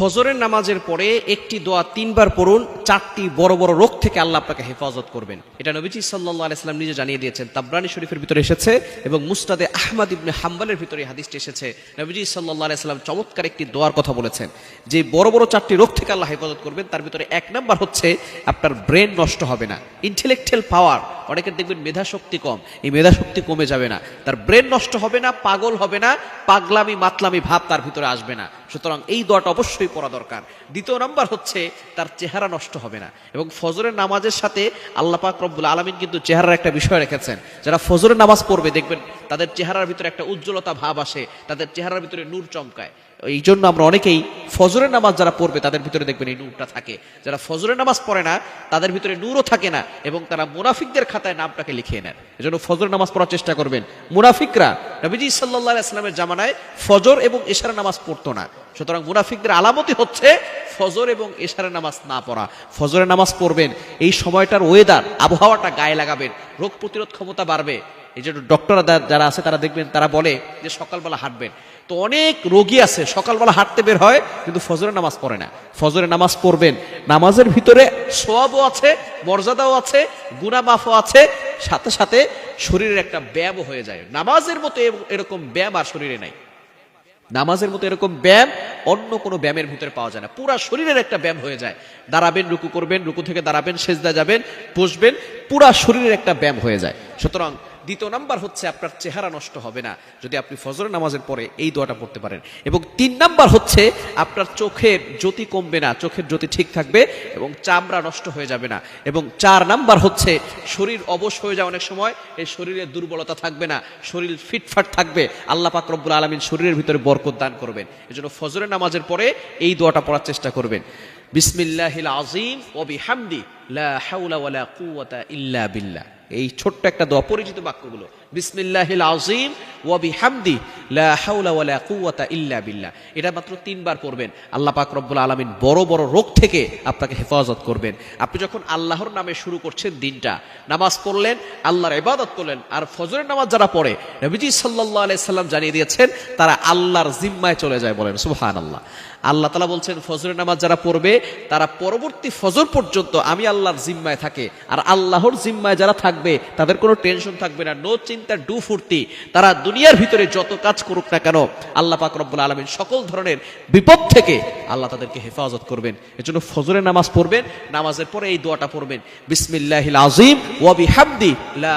ফজরের নামাজের পরে একটি দোয়া তিনবার পড়ুন, চারটি বড় বড় রোগ থেকে আল্লাহ আপনাকে হেফাজত করবেন। এটা নবীজি সাল্লাহ আলাইসাল্লাম নিজে জানিয়ে দিয়েছেন, তাবরানি শরীফের ভিতরে এসেছে এবং মুস্তাদে আহমদ ইবনে হাম্বালের ভিতরে হাদিসটি এসেছে। নবীজি সাল্লাহ আলাইসাল্লাম চমৎকার একটি দোয়ার কথা বলেছেন, যে বড় বড় চারটি রোগ থেকে আল্লাহ হেফাজত করবেন, তার ভিতরে এক নাম্বার হচ্ছে আপনার ব্রেন নষ্ট হবে না, ইন্টেলেকচুয়াল পাওয়ার অনেকের দেখবেন মেধা শক্তি কম। এই মেধা শক্তি কমে যাবে না। তার ব্রেন নষ্ট হবে না, পাগল হবে না, পাগলামি, মাতলামি ভাব তার ভিতরে আসবে না। সুতরাং এই দোয়াটা অবশ্যই পড়া দরকার। দ্বিতীয় নাম্বার হচ্ছে, তার চেহারা নষ্ট হবে না। এবং ফজরের নামাজের সাথে আল্লাহ পাক রব্বুল আলমিন কিন্তু চেহারার একটা বিষয় রেখেছেন। যারা ফজরের নামাজ পড়বে, দেখবেন তাদের চেহারার ভিতরে একটা উজ্জ্বলতা ভাব আসে, তাদের চেহারার ভিতরে নূর চমকায়। এই জন্য আমরা অনেকেই ফজরের নামাজ যারা পড়বে, তাদের ভিতরে দেখবেন এই নূরটা থাকে। যারা ফজরের নামাজ পড়ে না, তাদের ভিতরে নূরও থাকে না এবং তারা মুনাফিকদের খাতায় নামটাকে লিখিয়ে নেন। এজন্য ফজরের নামাজ পড়ার চেষ্টা করবেন। মুনাফিকরা, নবীজি সাল্লাহ ইসলামের জামানায় ফজর এবং এশার নামাজ পড়তো না। সুতরাং মুনাফিকদের আলামতি হচ্ছে ফজর এবং এশারের নামাজ না পড়া। ফজরের নামাজ পড়বেন, এই সময়টার ওয়েদার আবহাওয়াটা গায়ে লাগাবেন, রোগ প্রতিরোধ ক্ষমতা বাড়বে। এই জন্য ডক্টররা যারা আছে তারা দেখবেন, তারা বলে যে সকালবেলা হাঁটবেন। তো অনেক রোগী আছে, সকালবেলা হাঁটতে বের হয়, কিন্তু ফজরের নামাজ পড়ে না। ফজরের নামাজ পড়বেন। নামাজের ভিতরে সোয়াবও আছে, মর্যাদাও আছে গুণামাফও আছে, সাথে সাথে শরীরের একটা ব্যায়ামও হয়ে যায়। নামাজের মতো এরকম ব্যায়াম আর শরীরে নাই। নামাজের মতো এরকম ব্যায়াম অন্য কোনো ব্যায়ামের ভিতরে পাওয়া যায় না। পুরা শরীরের একটা ব্যায়াম হয়ে যায়। দাঁড়াবেন, রুকু করবেন, রুকু থেকে দাঁড়াবেন, সেজদা যাবেন, বসবেন, পুরা শরীরের একটা ব্যায়াম হয়ে যায়। সুতরাং দ্বিতীয় নাম্বার হচ্ছে আপনার চেহারা নষ্ট হবে না। যদি আপনি ফজরের নামাজের পরে এই দোয়াটা পড়তে পারেন। এবং তিন নাম্বার হচ্ছে আপনার চোখের জ্যোতি কমবে না, চোখের জ্যোতি ঠিক থাকবে এবং চামড়া নষ্ট হয়ে যাবে না। এবং চার নাম্বার হচ্ছে শরীর অবশ হয়ে যায় অনেক সময়, এই শরীরের দুর্বলতা থাকবে না, শরীর ফিটফাট থাকবে। আল্লাহ পাক রব্বুল আলমিন শরীরের ভিতরে বরকত দান করবেন। এজন্য ফজরের নামাজের পরে এই দোয়াটা পড়ার চেষ্টা করবেন। বিসমিল্লাহিল আজিম ও বিহামদি। লা কুওয়াতা ইল্লা এই ছোট্ট একটা দোয়া বাক্যগুলো। লা হাওলা ওয়ালা ইল্লা বিল্লাহ। এটা মাত্র তিনবার পড়বেন। আল্লাহ পাক রব্বুল আলামিন বড় বড় রোগ থেকে আপনাকে হেফাজত করবেন। আপনি যখন আল্লাহর নামে শুরু করছেন দিনটা, নামাজ পড়লেন, আল্লাহর ইবাদত করলেন, আর ফজরের নামাজ যারা পড়ে, নবীজি সাল্লাল্লাহু আলাইহি সাল্লাম জানিয়ে দিয়েছেন, তারা আল্লাহর জিম্মায় চলে যায় বলেন, সুবহানাল্লাহ। আল্লাহ তালা বলছেন, ফজরের নামাজ যারা পড়বে, তারা পরবর্তী ফজর পর্যন্ত আমি আল্লাহর জিম্মায় থাকে। আর আল্লাহর জিম্মায় যারা থাকবে, তাদের কোনো টেনশন থাকবে না নো চিন্তা ডু ফুর্তি। তারা দুনিয়ার ভিতরে যত কাজ করুক না কেন, আল্লাহ পাক রব্বুল আলমিন সকল ধরনের বিপদ থেকে আল্লাহ তাদেরকে হেফাজত করবেন। এজন্য ফজরের নামাজ পড়বেন, নামাজের পরে এই দোয়াটা পড়বেন, বিসমিল্লাহিল আজিম ওয়া বিহামদি লা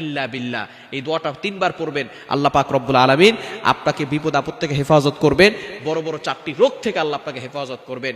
ইল্লা বিল্লাহ। এই দোয়াটা তিনবার পড়বেন, আল্লাহ পাক রব্বুল আলামিন আপনাকে বিপদ আপদ থেকে হেফাজত করবেন, বড় বড় চারটি রোগ থেকে আল্লাহ আপনাকে হেফাজত করবেন।